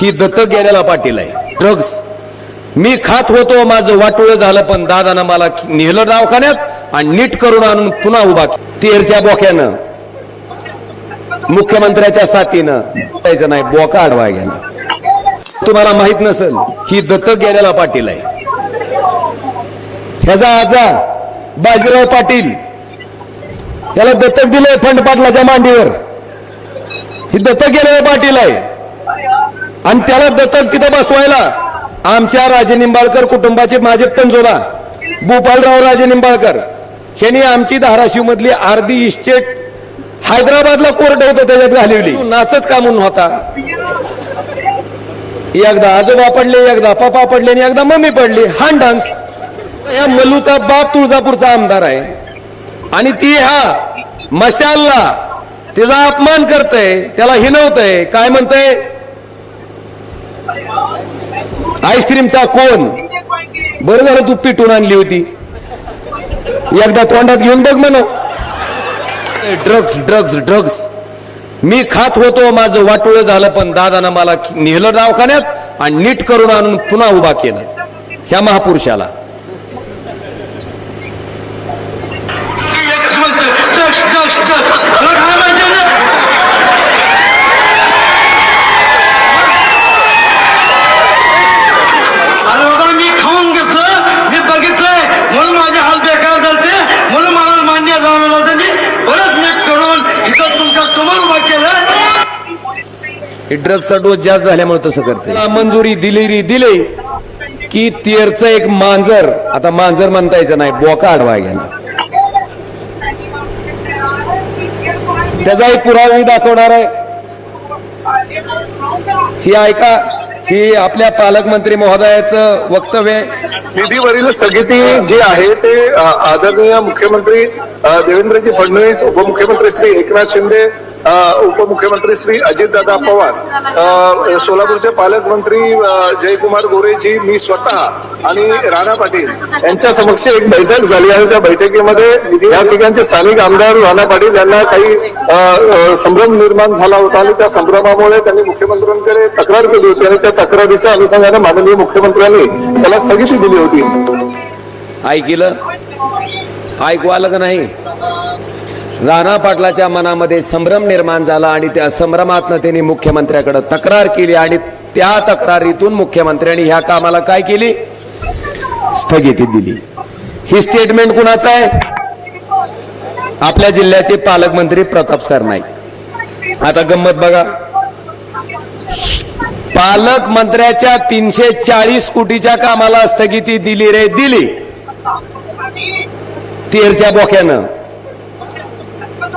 ही दत्तक गेलेला पाटील आहे. ड्रग्स मी खात होतो माझं वाटोळ झालं पण दादानं मला नेलं दवाखान्यात आणि नीट करून आणून पुन्हा उभा केला. तेरच्या बोक्यानं मुख्यमंत्र्याच्या साथीनं जायचं नाही बोका आडवा गेला. तुम्हाला माहीत नसेल ही दत्तक गेलेला पाटील आहे. ह्याचा आजा बाजीराव पाटील त्याला दत्तक दिलंय फंड पाटलाच्या मांडीवर. ही दत्तक गेलेलं पाटील आहे. आणि त्याला दत्तक तिथं बसवायला आमच्या राजे निंबाळकर कुटुंबाचे माझे पंजोबा भूपालराव राजे निंबाळकर यांनी आमची धाराशिव मधली अर्धी इस्टेट हैदराबादला कोर्ट होतं त्याच्यात घालवली. नाचत का म्हणून होता? एकदा आजोबा पडले एकदा पप्पा पडले आणि एकदा मम्मी पडली. हान डान्स. या मलूचा बाप तुळजापूरचा आमदार आहे. आणि ती हा मशालला तिचा अपमान करतय त्याला हिनवतय. काय म्हणतय? आईस्क्रीमचा कोण? बरं झालं तू पिटून आणली होती. एकदा तोंडात घेऊन बघ म्हण. Drugs drugs drugs. मी खात होतो माझं वाटोळ झालं पण दादानं मला नेलं दवाखान्यात आणि नीट करून आणून पुन्हा उभा केलं. ह्या महापुरुषाला. केलं ड्रग्सचा डोस जास्त झाल्यामुळे तसं करते. मंजुरी दिलेली दिली की तेरचं एक मांजर आता मांजर म्हणता यायचं नाही बोका आडवाय घ्यायला त्याचाही पुरावा दाखवणार आहे. ही ऐका ही आपल्या पालकमंत्री महोदयाचं वक्तव्य आहे. निधीवरील स्थगिती जी आहे ते आदरणीय मुख्यमंत्री देवेंद्रजी फडणवीस उपमुख्यमंत्री श्री एकनाथ शिंदे उपमुख्यमंत्री श्री अजितदादा पवार सोलापूरचे पालकमंत्री जयकुमार गोरेजी मी स्वतः आणि राणा पाटील यांच्या समक्ष एक बैठक झाली आणि त्या बैठकीमध्ये या ठिकाणचे स्थानिक आमदार राणा पाटील यांना काही संभ्रम निर्माण झाला होता आणि त्या संभ्रमामुळे त्यांनी मुख्यमंत्र्यांकडे तक्रार केली होती आणि त्या तक्रारीच्या अनुषंगाने माननीय मुख्यमंत्र्यांनी त्याला स्थगिती दिली होती. ऐकलं? ऐकू आलं का नाही? राणा पाटलाच्या मनामध्ये संभ्रम निर्माण झाला आणि त्या संभ्रमातनं त्यांनी मुख्यमंत्र्याकडे तक्रार केली आणि त्या तक्रारीतून मुख्यमंत्र्यांनी ह्या कामाला काय केली? स्थगिती दिली. ही स्टेटमेंट कुणाचं आहे? आपल्या जिल्ह्याचे पालकमंत्री प्रताप सरनाईक. आता गंमत बघा. पालकमंत्र्याच्या तीनशे चाळीस कोटीच्या कामाला स्थगिती दिली रे दिली. तेरच्या बोक्यानं.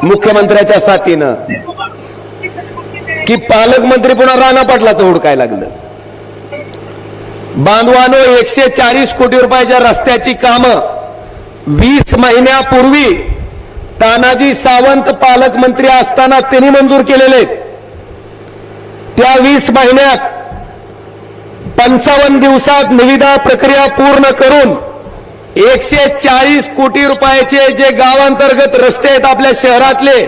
मुख्यमंत्र्याच्या साथीनं. की पालकमंत्री पुन्हा राणा पाटलाचं हुडकाय लागलं. बांधवानो एकशे चाळीस कोटी रुपयाच्या रस्त्याची कामं वीस महिन्यापूर्वी तानाजी सावंत पालकमंत्री असताना त्यांनी मंजूर केलेले. त्या वीस महिन्यात पंचावन्न दिवसात निविदा प्रक्रिया पूर्ण करून एकशे चाळीस कोटी रुपयाचे जे गावांतर्गत रस्ते आहेत आपल्या शहरातले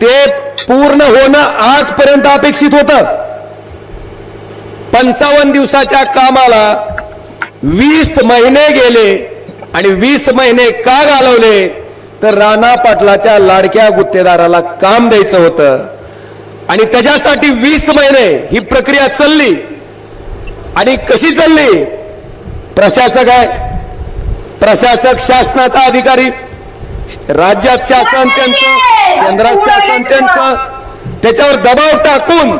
ते पूर्ण होणं आजपर्यंत अपेक्षित होतं. पंचावन्न दिवसाच्या कामाला वीस महिने गेले आणि वीस महिने का घालवले तर राणा पाटलाच्या लाडक्या गुत्तेदाराला काम द्यायचं होतं. आणि त्याच्यासाठी वीस महिने ही प्रक्रिया चालली. आणि कशी चालली? प्रशासक आहे प्रशासक शासनाचा अधिकारी राज्यात शासन त्यांचं केंद्रात शासन त्यांचं. त्याच्यावर दबाव टाकून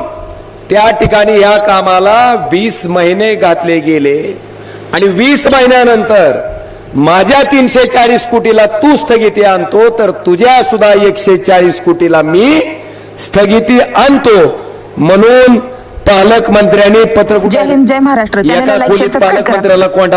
त्या ठिकाणी या कामाला वीस महिने घातले गेले. आणि वीस महिन्यानंतर माझ्या तीनशे चाळीस कोटीला तू स्थगिती आणतो तर तुझ्या सुद्धा एकशे चाळीस कोटीला मी स्थगिती आणतो म्हणून पालकमंत्र्यांनी पत्र जय हिंद जय महाराष्ट्र. पालकमंत्र्याला कोंडा